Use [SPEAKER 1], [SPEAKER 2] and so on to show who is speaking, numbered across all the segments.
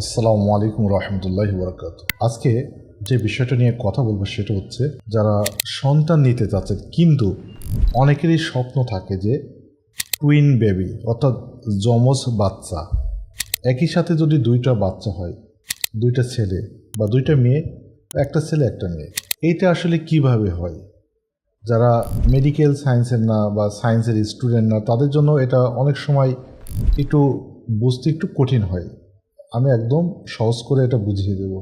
[SPEAKER 1] আসসালামু আলাইকুম রহমতুল্লাহ বরকাত আজকে যে বিষয়টা নিয়ে কথা বলব সেটা হচ্ছে, যারা সন্তান নিতে চাচ্ছেন, কিন্তু অনেকেরই স্বপ্ন থাকে যে টুইন বেবি অর্থাৎ যমজ বাচ্চা। একই সাথে যদি দুইটা বাচ্চা হয়, দুইটা ছেলে বা দুইটা মেয়ে, একটা ছেলে, একটা মেয়ে, এইটা আসলে কীভাবে হয়? যারা মেডিকেল সায়েন্সের না বা সায়েন্সের স্টুডেন্ট না, তাদের জন্য এটা অনেক সময় একটু বুঝতে একটু কঠিন হয়। আমি একদম সহজ করে এটা বুঝিয়ে দেব।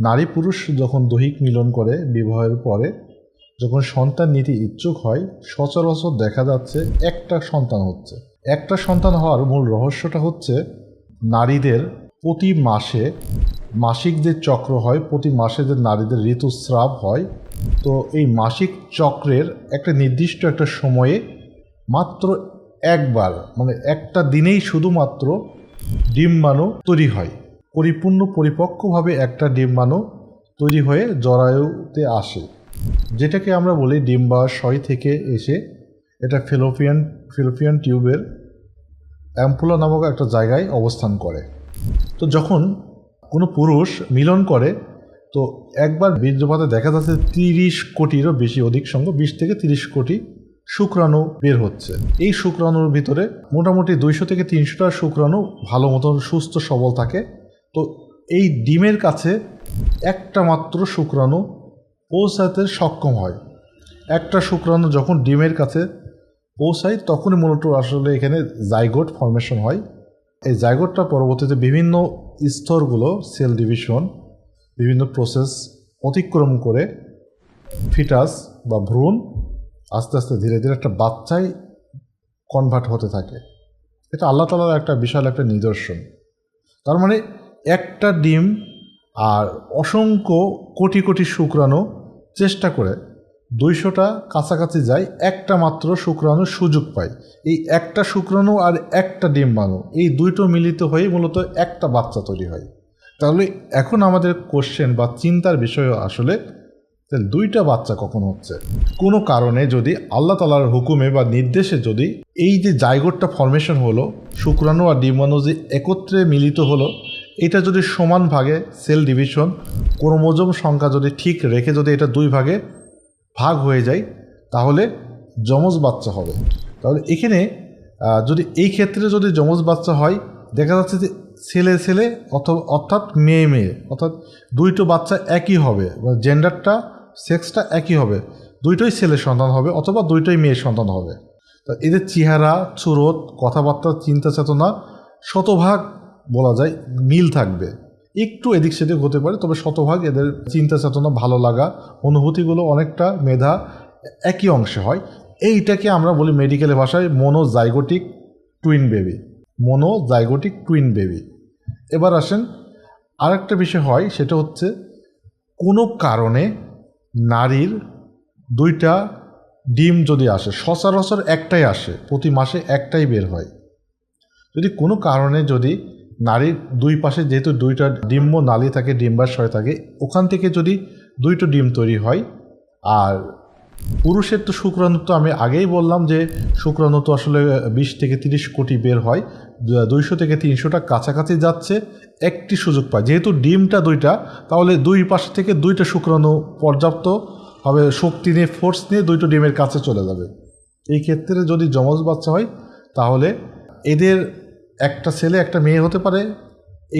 [SPEAKER 1] নারী পুরুষ যখন দৈহিক মিলন করে বিবাহের পরে, যখন সন্তান নিতে ইচ্ছুক হয়, সচরাচর দেখা যাচ্ছে একটা সন্তান হচ্ছে। একটা সন্তান হওয়ার মূল রহস্যটা হচ্ছে, নারীদের প্রতি মাসে মাসিক যে চক্র হয়, প্রতি মাসে যে নারীদের ঋতুস্রাব হয়, তো এই মাসিক চক্রের একটা নির্দিষ্ট একটা সময়ে মাত্র একবার মানে একটা দিনেই শুধুমাত্র ডিম্বাণু তৈরি হয়। পরিপূর্ণ পরিপক্কভাবে একটা ডিম্বাণু তৈরি হয়ে জরায়ুতে আসে। যেটাকে আমরা বলি ডিম্বাশয় থেকে এসে এটা ফেলোপিয়ান, ফিলোপিয়ান টিউবের অ্যাম্পুলা নামক একটা জায়গায় অবস্থান করে। তো যখন কোনো পুরুষ মিলন করে, তো একবার বীর্যপাতে দেখা যাচ্ছে তিরিশ কোটিরও বেশি অধিক সংখ্যক, বিশ থেকে তিরিশ কোটি শুক্রাণু বের হচ্ছে। এই শুক্রাণুর ভিতরে মোটামুটি দুইশো থেকে তিনশোটা শুক্রাণু ভালো মতন সুস্থ সবল থাকে। তো এই ডিমের কাছে একটা মাত্র শুক্রাণু পৌঁছাতে সক্ষম হয়। একটা শুক্রাণু যখন ডিমের কাছে পৌঁছায়, তখনই মূলত আসলে এখানে জাইগোট ফর্মেশন হয়। এই জাইগোটটা পরবর্তীতে বিভিন্ন স্তরগুলো সেল ডিভিশন বিভিন্ন প্রসেস অতিক্রম করে ফিটাস বা ভ্রূণ আস্তে আস্তে ধীরে ধীরে একটা বাচ্চায় কনভার্ট হতে থাকে। এটা আল্লাহ তালার একটা বিশাল একটা নিদর্শন। তার মানে একটা ডিম আর অসংখ্য কোটি কোটি শুক্রাণু চেষ্টা করে দুইশোটা কাছাকাছি যায়, একটা মাত্র শুক্রাণু সুযোগ পায়। এই একটা শুক্রাণু আর একটা ডিম ডিম্বাণু, এই দুইটো মিলিত হয়ে মূলত একটা বাচ্চা তৈরি হয়। তাহলে এখন আমাদের কোশ্চেন বা চিন্তার বিষয় আসলে, তাহলে দুইটা বাচ্চা কখন হচ্ছে? কোনো কারণে যদি আল্লাহ তালার হুকুমে বা নির্দেশে যদি এই যে জায়গোটটা ফরমেশন হলো, শুক্রাণু আর ডিম্বাণু যে একত্রে মিলিত হলো এটা যদি সমান ভাগে সেল ডিভিশন, ক্রোমোজোম সংখ্যা যদি ঠিক রেখে যদি এটা দুই ভাগে ভাগ হয়ে যায়, তাহলে যমজ বাচ্চা হবে। তাহলে এখানে যদি এই ক্ষেত্রে যদি যমজ বাচ্চা হয়, দেখা যাচ্ছে যে ছেলে ছেলে অথবা অর্থাৎ মেয়ে মেয়ে, অর্থাৎ দুইটো বাচ্চা একই হবে জেন্ডারটা সেক্সটা একই হবে। দুইটোই ছেলের সন্তান হবে অথবা দুইটোই মেয়ের সন্তান হবে। তো এদের চেহারা চুরত কথাবার্তা চিন্তা চেতনা শতভাগ বলা যায়, মিল থাকবে। একটু এদিক সেদিক হতে পারে, তবে শতভাগ এদের চিন্তা চেতনা ভালো লাগা, অনুভূতিগুলো অনেকটা মেধা, একই অংশে হয়। এইটাকে আমরা বলি মেডিকেলের ভাষায় monozygotic twin baby monozygotic twin baby এবার আসেন, আরেকটা বিষয় হয়, সেটা হচ্ছে কোনো কারণে নারীর দুইটা ডিম যদি আসে, সচরাচর একটাই আসে, প্রতি মাসে একটাই বের হয়। যদি কোনো কারণে যদি নারীর দুই পাশে যেহেতু দুইটা ডিম্ব নালী থাকে ডিম্বাশয় থাকে, ওখান থেকে যদি দুইটো ডিম তৈরি হয়, আর পুরুষের তো শুক্রাণু তো আমি আগেই বললাম যে শুক্রাণু তো আসলে বিশ থেকে তিরিশ কোটি বের হয় দুইশো থেকে তিনশোটা কাছাকাছি যাচ্ছে, একটি সুযোগ পায়। যেহেতু ডিমটা দুইটা, তাহলে দুই পাশ থেকে দুইটা শুক্রাণু পর্যাপ্ত হবে, শক্তি নিয়ে ফোর্স নিয়ে দুইটো ডিমের কাছে চলে যাবে। এই ক্ষেত্রে যদি যমজ বাচ্চা হয়, তাহলে এদের একটা ছেলে, একটা মেয়ে হতে পারে,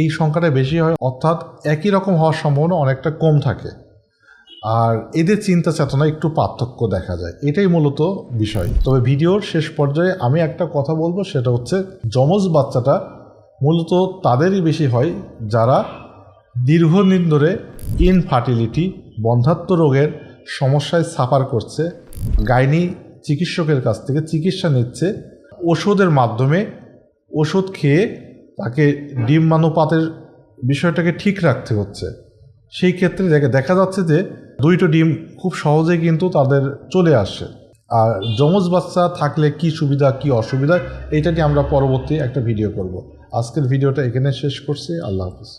[SPEAKER 1] এই সংখ্যাটা বেশি হয়, অর্থাৎ একই রকম হওয়ার সম্ভাবনা অনেকটা কম থাকে। আর এদের চিন্তা চেতনা একটু পার্থক্য দেখা যায়, এটাই মূলত বিষয়। তবে ভিডিওর শেষ পর্যায়ে আমি একটা কথা বলব, সেটা হচ্ছে যমজ বাচ্চাটা মূলত তাদেরই বেশি হয় যারা দীর্ঘদিন ধরে ইনফার্টিলিটি বন্ধাত্ম রোগের সমস্যায় সাফার করছে। গাইনি চিকিৎসকের কাছ থেকে চিকিৎসা নিচ্ছে, ওষুধের মাধ্যমে ওষুধ খেয়ে তাকে ডিম্বাণুপাতের বিষয়টাকে ঠিক রাখতে হচ্ছে। সেই ক্ষেত্রে দেখা যাচ্ছে যে দুইটো ডিম খুব সহজে কিন্তু তাদের চলে আসে। আর যমজ বাচ্চা থাকলে কি সুবিধা, কি অসুবিধা এটা নিয়ে আমরা পরবর্তী একটা ভিডিও করব। আজকের ভিডিওটা এখানে শেষ করছি। আল্লাহ হাফিজ।